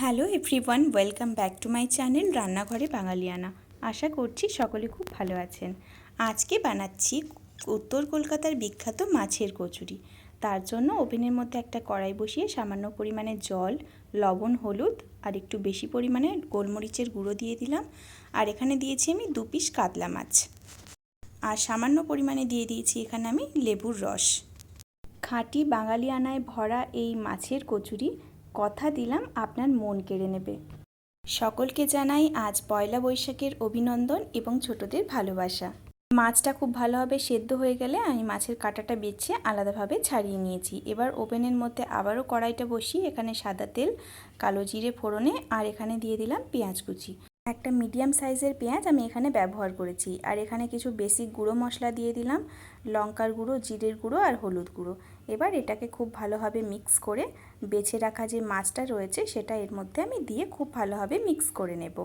Hello everyone welcome back to my channel রান্নাঘরে বাঙালিয়ানা আশা করছি সকলে খুব ভালো আছেন। আজকে বানাচ্ছি উত্তর কলকাতার বিখ্যাত মাছের কচুরি। তার জন্য ওভেনের মধ্যে একটা কড়াই বসিয়ে সামান্য পরিমাণে জল, লবণ, হলুদ আর একটু বেশি পরিমাণে গোলমরিচের গুঁড়ো দিয়ে দিলাম। আর এখানে দিয়েছি আমি দু পিস কাতলা মাছ। আর সামান্য পরিমাণে দিয়ে দিয়েছি এখানে আমি লেবুর রস। খাঁটি বাঙালিয়ানায় ভরা এই মাছের কচুরি কথা দিলাম আপনার মন কেড়ে নেবে। সকলকে জানাই আজ পয়লা বৈশাখের অভিনন্দন এবং ছোটদের ভালোবাসা। মাছটা খুব ভালোভাবে সেদ্ধ হয়ে গেলে আমি মাছের কাঁটাটা বেছে আলাদাভাবে ছাড়িয়ে নিয়েছি। এবার ওভেনের মধ্যে আবারও কড়াইটা বসিয়ে এখানে সাদা তেল, কালো জিরে ফোড়নে, আর এখানে দিয়ে দিলাম পেঁয়াজ কুচি। একটা মিডিয়াম সাইজের পেঁয়াজ আমি এখানে ব্যবহার করেছি। আর এখানে কিছু বেসিক গুঁড়ো মশলা দিয়ে দিলাম, লঙ্কার গুঁড়ো, জিরের গুঁড়ো আর হলুদ গুঁড়ো। এবার এটাকে খুব ভালোভাবে মিক্স করে বেছে রাখা যে মাছটা রয়েছে সেটা এর মধ্যে আমি দিয়ে খুব ভালোভাবে মিক্স করে নেব।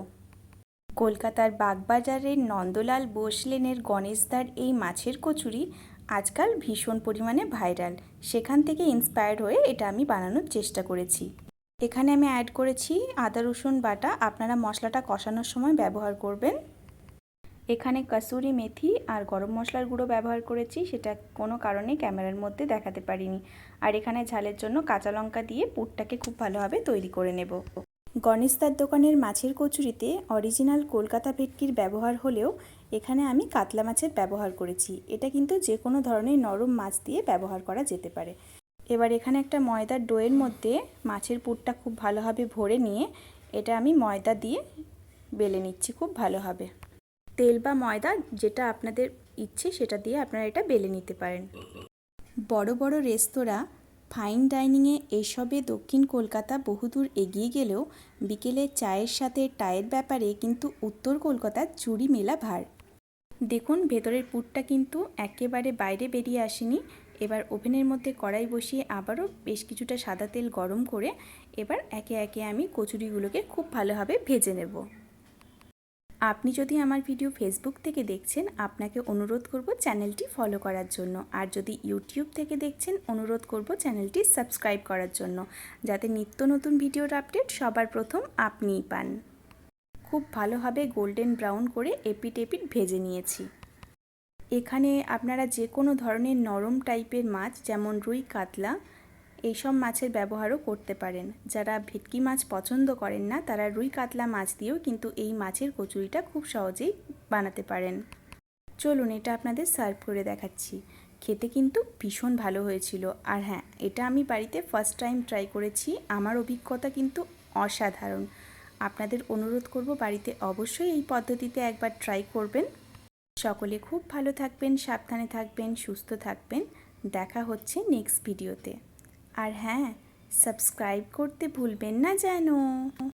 কলকাতার বাগবাজারের নন্দলাল বোস লেনের গণেশদার এই মাছের কচুরি আজকাল ভীষণ পরিমাণে ভাইরাল সেখান থেকে ইন্সপায়ার্ড হয়ে এটা আমি বানানোর চেষ্টা করেছি। এখানে আমি অ্যাড করেছি আদা, রসুন বাটা। আপনারা মশলাটা কষানোর সময় ব্যবহার করবেন। এখানে কসুরি মেথি আর গরম মশলার গুঁড়ো ব্যবহার করেছি। সেটা কোনো কারণে ক্যামেরার মধ্যে দেখাতে পারিনি। আর এখানে ঝালের জন্য কাঁচা লঙ্কা দিয়ে পুরটাকে খুব ভালোভাবে তৈরি করে নেব। গণেশদার দোকানের মাছের কচুরিতে অরিজিনাল কলকাতা ভেটকির ব্যবহার হলেও এখানে আমি কাতলা মাছের ব্যবহার করেছি। এটা কিন্তু যে কোনো ধরনের নরম মাছ দিয়ে ব্যবহার করা যেতে পারে। এবার এখানে একটা ময়দার ডোয়ের মধ্যে মাছের পুরটা খুব ভালোভাবে ভরে নিয়ে এটা আমি ময়দা দিয়ে বেলে নিচ্ছি খুব ভালোভাবে। তেল বা ময়দা যেটা আপনাদের ইচ্ছে সেটা দিয়ে আপনারা এটা বেলে নিতে পারেন। বড় বড় রেস্তোরাঁ, ফাইন ডাইনিংয়ে এইসবে দক্ষিণ কলকাতা বহুদূর এগিয়ে গেলেও বিকেলে চায়ের সাথে টায়ের ব্যাপারে কিন্তু উত্তর কলকাতার চুরি মেলা ভার। দেখুন, ভেতরের পুরটা কিন্তু একেবারে বাইরে বেরিয়ে আসেনি। এবার ওভেনের মধ্যে কড়াই বসিয়ে আবারও বেশ কিছুটা সাদা তেল গরম করে এবার একে একে আমি কচুরিগুলোকে খুব ভালোভাবে ভেজে নেব। আপনি যদি আমার ভিডিও ফেসবুক থেকে দেখছেন, আপনাকে অনুরোধ করব চ্যানেলটি ফলো করার জন্য। আর যদি ইউটিউব থেকে দেখছেন, অনুরোধ করব চ্যানেলটি সাবস্ক্রাইব করার জন্য, যাতে নিত্য নতুন ভিডিওর আপডেট সবার প্রথম আপনিই পান। খুব ভালোভাবে গোল্ডেন ব্রাউন করে এপিট এপিট ভেজে নিয়েছি। এখানে আপনারা যে কোনো ধরনের নরম টাইপের মাছ, যেমন রুই, কাতলা এইসব মাছের ব্যবহারও করতে পারেন। যারা ভেটকি মাছ পছন্দ করেন না, তারা রুই, কাতলা মাছ দিয়েও কিন্তু এই মাছের কচুরিটা খুব সহজেই বানাতে পারেন। চলুন, এটা আপনাদের সার্ভ করে দেখাচ্ছি। খেতে কিন্তু ভীষণ ভালো হয়েছিল। আর হ্যাঁ এটা আমি বাড়িতে ফার্স্ট টাইম ট্রাই করেছি। আমার অভিজ্ঞতা কিন্তু অসাধারণ। আপনাদের অনুরোধ করব, বাড়িতে অবশ্যই এই পদ্ধতিতে একবার ট্রাই করবেন। সকলে খুব ভালো থাকবেন, সাবধানে থাকবেন, সুস্থ থাকবেন। দেখা হচ্ছে নেক্সট ভিডিওতে আর হ্যাঁ সাবস্ক্রাইব করতে ভুলবেন না যেন।